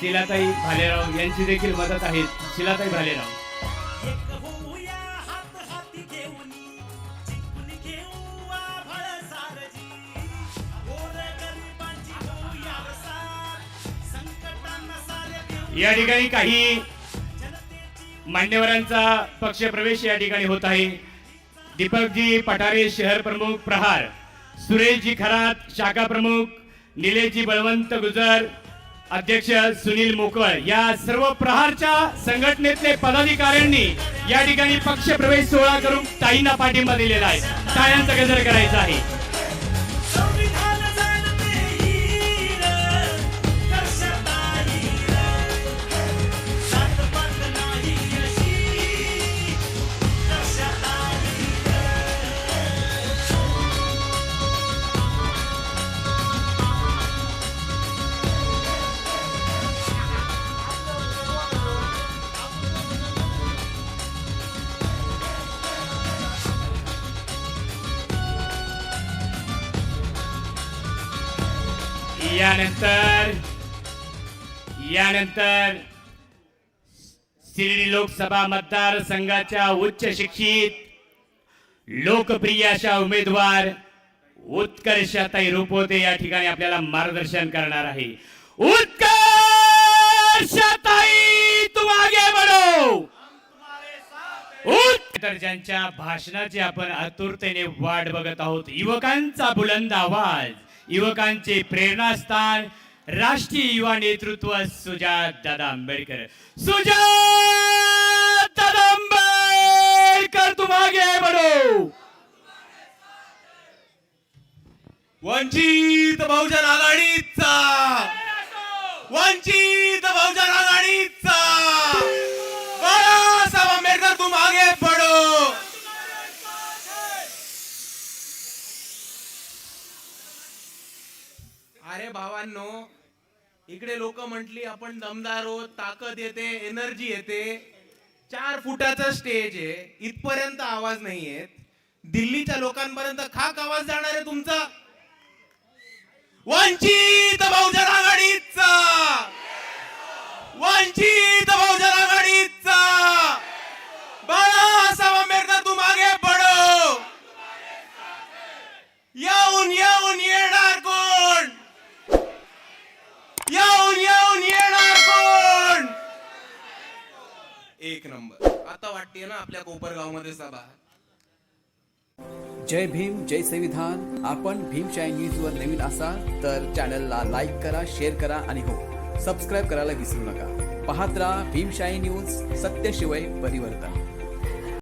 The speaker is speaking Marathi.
शिलाताई भालेराव यांची देखील मदत आहे. शिलाताई भालेराव. या ठिकाणी काही मान्यवरांचा पक्षप्रवेश या ठिकाणी होत आहे. दीपकजी पठारे शहर प्रमुख प्रहार सुरेशजी खरात शाखा प्रमुख निलेशजी बळवंत गुजर अध्यक्ष सुनील मोकळ या सर्व प्रहारच्या संघटनेतले पदाधिकाऱ्यांनी या ठिकाणी पक्ष प्रवेश सोहळा करून ताईंना पाठिंबा दिलेला आहे. टाळ्यांचा गजर करायचा आहे. यानंतर यानंतर शिर्डी लोकसभा मतदारसंघाच्या उच्च शिक्षित लोकप्रिय अशा उमेदवार उत्कर्षताई रुपोते या ठिकाणी आपल्याला मार्गदर्शन करणार आहे. उत्कर्षताई तुम आगे बढो ज्यांच्या भाषणाची आपण आतुरतेने वाट बघत आहोत. युवकांचा बुलंद आवाज. युवकांचे प्रेरणास्थान राष्ट्रीय युवा नेतृत्व सुजात दादा आंबेडकर सुजात दादा आंबेडकर तुम आगे बढो! वंचित बहुजन आघाडीचा! वंचित बहुजन भावांनो इकडे लोक म्हंटली आपण दमदार आहोत ताकद येते एनर्जी येते. चार फुटाचा स्टेज आहे इथपर्यंत आवाज नाही येत. दिल्लीच्या लोकांपर्यंत खाक आवाज जाणार आहे तुमचा. वंचित नंबर आता वाटते ना आपल्या कोपरगावमध्ये सभा. जय भीम जय संविधान. आपण भीमशाही न्यूजवर नवीन असाल तर चॅनलला लाईक करा शेअर करा आणि हो सबस्क्राईब करायला विसरू नका. पाहत राहा भीमशाही न्यूज सत्यशिवाय परिवर्तन.